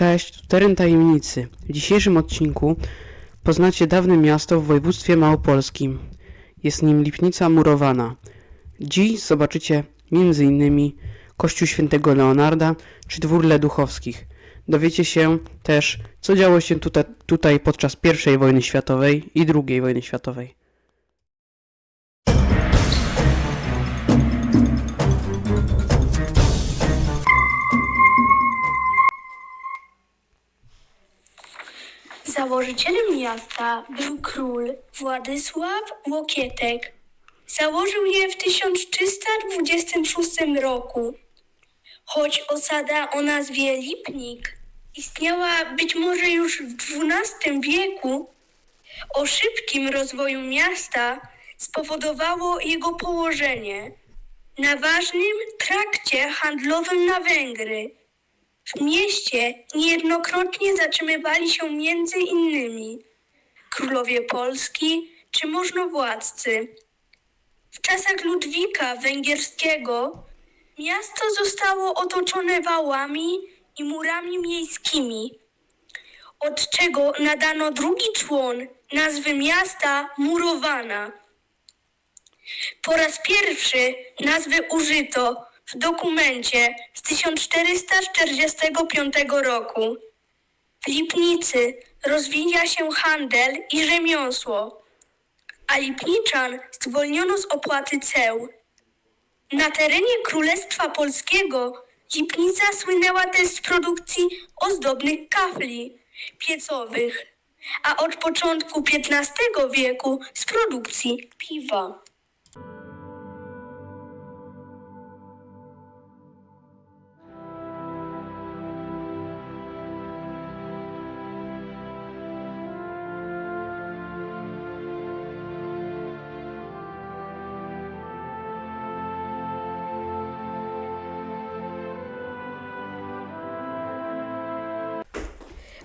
Cześć, tu Teren Tajemnicy. W dzisiejszym odcinku poznacie dawne miasto w województwie małopolskim. Jest nim Lipnica Murowana. Dziś zobaczycie m.in. Kościół Świętego Leonarda czy Dwór Leduchowskich. Dowiecie się też, co działo się tutaj, tutaj podczas I wojny światowej i II wojny światowej. Założycielem miasta był król Władysław Łokietek. Założył je w 1326 roku. Choć osada o nazwie Lipnik istniała być może już w XII wieku, o szybkim rozwoju miasta spowodowało jego położenie na ważnym trakcie handlowym na Węgry. W mieście niejednokrotnie zatrzymywali się między innymi królowie Polski czy możnowładcy. W czasach Ludwika Węgierskiego miasto zostało otoczone wałami i murami miejskimi, od czego nadano drugi człon nazwy miasta Murowana. Po raz pierwszy nazwy użyto w dokumencie z 1445 roku. W Lipnicy rozwija się handel i rzemiosło, a Lipniczan zwolniono z opłaty ceł. Na terenie Królestwa Polskiego Lipnica słynęła też z produkcji ozdobnych kafli piecowych, a od początku XV wieku z produkcji piwa.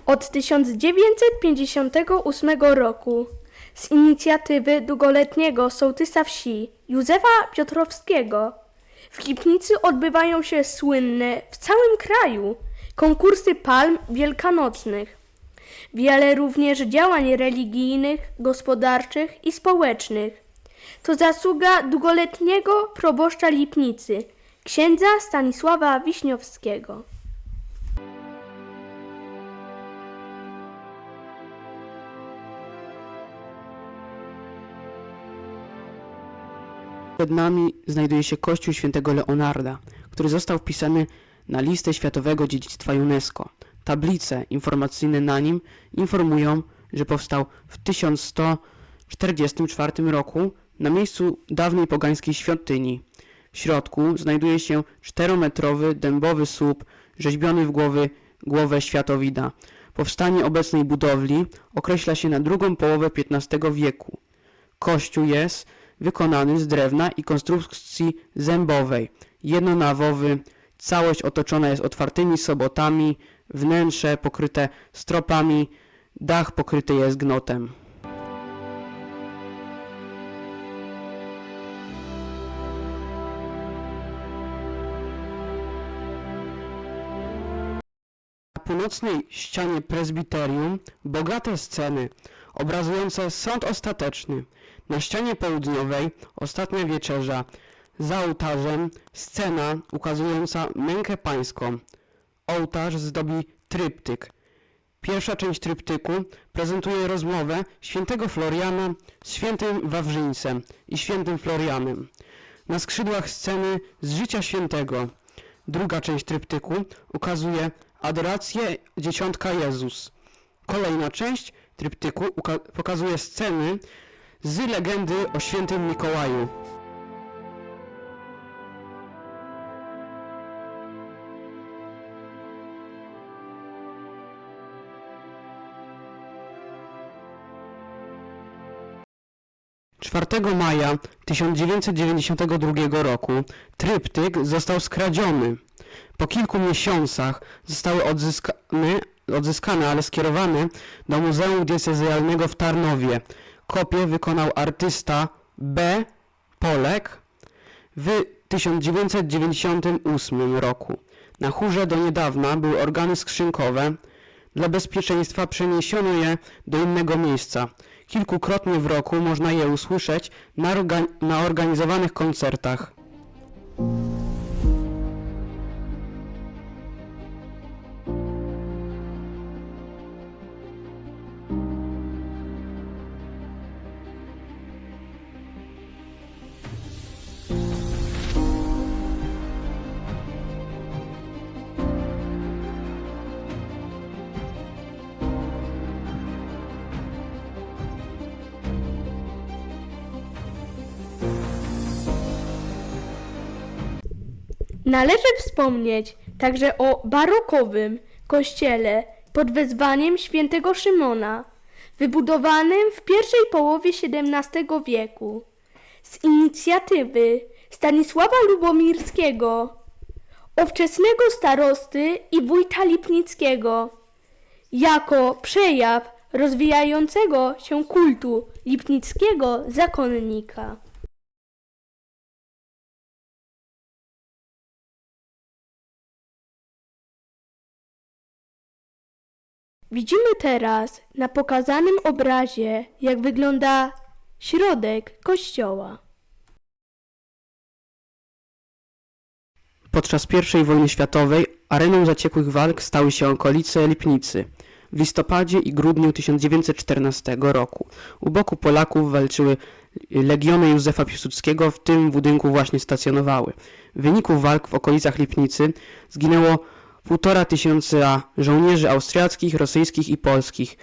Od 1958 roku z inicjatywy długoletniego sołtysa wsi Józefa Piotrowskiego w Lipnicy odbywają się słynne w całym kraju konkursy palm wielkanocnych. Wiele również działań religijnych, gospodarczych i społecznych. To zasługa długoletniego proboszcza Lipnicy, księdza Stanisława Wiśniowskiego. Przed nami znajduje się Kościół Świętego Leonarda, który został wpisany na listę Światowego Dziedzictwa UNESCO. Tablice informacyjne na nim informują, że powstał w 1144 roku na miejscu dawnej pogańskiej świątyni. W środku znajduje się czterometrowy dębowy słup rzeźbiony w głowy, głowę światowida. Powstanie obecnej budowli określa się na drugą połowę XV wieku. Kościół jest wykonany z drewna i konstrukcji zębowej, jednonawowy, całość otoczona jest otwartymi sobotami, wnętrze pokryte stropami, dach pokryty jest gnotem. Na północnej ścianie prezbiterium bogate sceny obrazujące sąd ostateczny. Na ścianie południowej ostatnia wieczerza. Za ołtarzem scena ukazująca mękę pańską. Ołtarz zdobi tryptyk. Pierwsza część tryptyku prezentuje rozmowę świętego Floriana z świętym Wawrzyńcem i świętym Florianem. Na skrzydłach sceny z życia świętego. Druga część tryptyku ukazuje adorację dzieciątka Jezus. Kolejna część tryptyku pokazuje sceny z legendy o świętym Mikołaju. Czwartego maja 1992 roku tryptyk został skradziony. Po kilku miesiącach zostały odzyskane, odzyskane, ale skierowane do Muzeum Diecezjalnego w Tarnowie. Kopię wykonał artysta B. Polek w 1998 roku. Na chórze do niedawna były organy skrzynkowe. Dla bezpieczeństwa przeniesiono je do innego miejsca. Kilkukrotnie w roku można je usłyszeć na, orga- na organizowanych koncertach. Należy wspomnieć także o barokowym kościele pod wezwaniem świętego Szymona, wybudowanym w pierwszej połowie XVII wieku z inicjatywy Stanisława Lubomirskiego, ówczesnego starosty i wójta Lipnickiego, jako przejaw rozwijającego się kultu lipnickiego zakonnika. Widzimy teraz na pokazanym obrazie, jak wygląda środek kościoła. Podczas I wojny światowej areną zaciekłych walk stały się okolice Lipnicy. W listopadzie i grudniu 1914 roku u boku Polaków walczyły legiony Józefa Piłsudskiego, w tym budynku właśnie stacjonowały. W wyniku walk w okolicach Lipnicy zginęło półtora tysiąca żołnierzy austriackich, rosyjskich i polskich.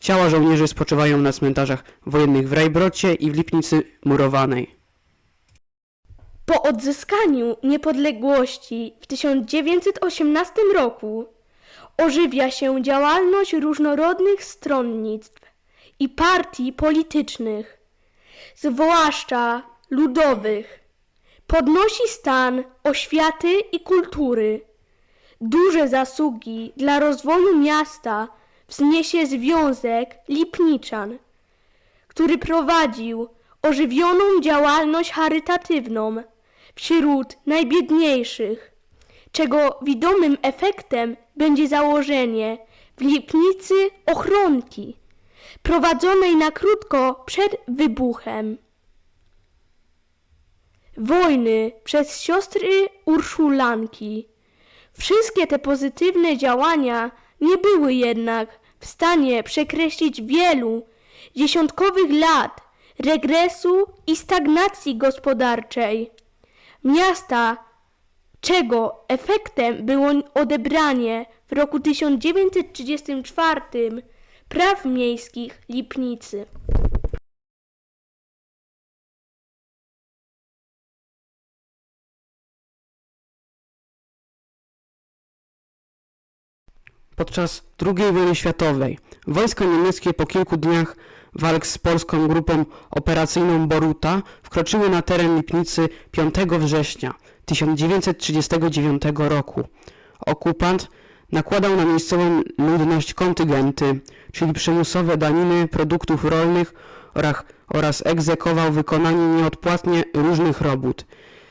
Ciała żołnierzy spoczywają na cmentarzach wojennych w Rajbrocie i w Lipnicy Murowanej. Po odzyskaniu niepodległości w 1918 roku ożywia się działalność różnorodnych stronnictw i partii politycznych, zwłaszcza ludowych. Podnosi stan oświaty i kultury. Duże zasługi dla rozwoju miasta wzniesie Związek Lipniczan, który prowadził ożywioną działalność charytatywną wśród najbiedniejszych, czego widomym efektem będzie założenie w Lipnicy ochronki, prowadzonej na krótko przed wybuchem wojny przez siostry Urszulanki. Wszystkie te pozytywne działania nie były jednak w stanie przekreślić wielu dziesiątkowych lat regresu i stagnacji gospodarczej miasta, czego efektem było odebranie w roku 1934 praw miejskich Lipnicy. Podczas II wojny światowej wojska niemieckie po kilku dniach walk z polską grupą operacyjną Boruta wkroczyły na teren Lipnicy 5 września 1939 roku. Okupant nakładał na miejscową ludność kontyngenty, czyli przymusowe daniny produktów rolnych oraz, egzekwował wykonanie nieodpłatnie różnych robót.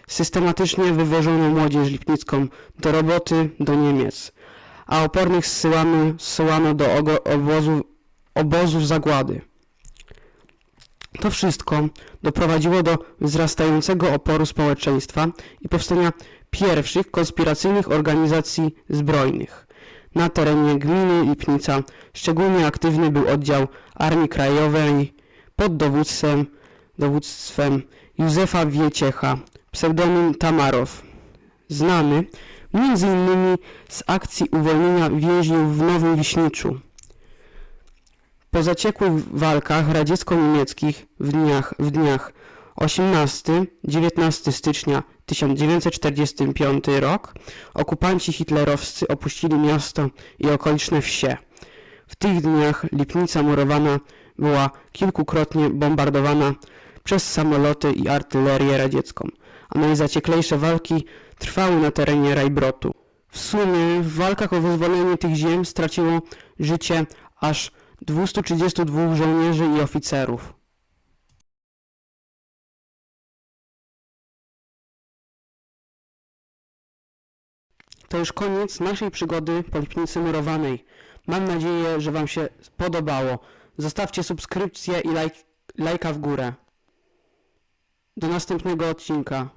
Systematycznie wywożono młodzież lipnicką do roboty do Niemiec a opornych zsyłano, zsyłano do obozu, obozów zagłady. To wszystko doprowadziło do wzrastającego oporu społeczeństwa i powstania pierwszych konspiracyjnych organizacji zbrojnych. Na terenie gminy Lipnica szczególnie aktywny był oddział Armii Krajowej pod dowództwem, dowództwem Józefa Wieciecha, pseudonim Tamarow, znany między innymi z akcji uwolnienia więźniów w Nowym Wiśniczu. Po zaciekłych walkach radziecko-niemieckich w dniach, w dniach 18-19 stycznia 1945 rok okupanci hitlerowscy opuścili miasto i okoliczne wsie. W tych dniach Lipnica murowana była kilkukrotnie bombardowana przez samoloty i artylerię radziecką, a najzacieklejsze walki trwały na terenie Rajbrotu. W sumie w walkach o wyzwolenie tych ziem straciło życie aż 232 żołnierzy i oficerów. to już koniec naszej przygody po Lipnicy Murowanej. Mam nadzieję, że Wam się podobało. Zostawcie subskrypcję i lajk, lajka w górę. Do następnego odcinka.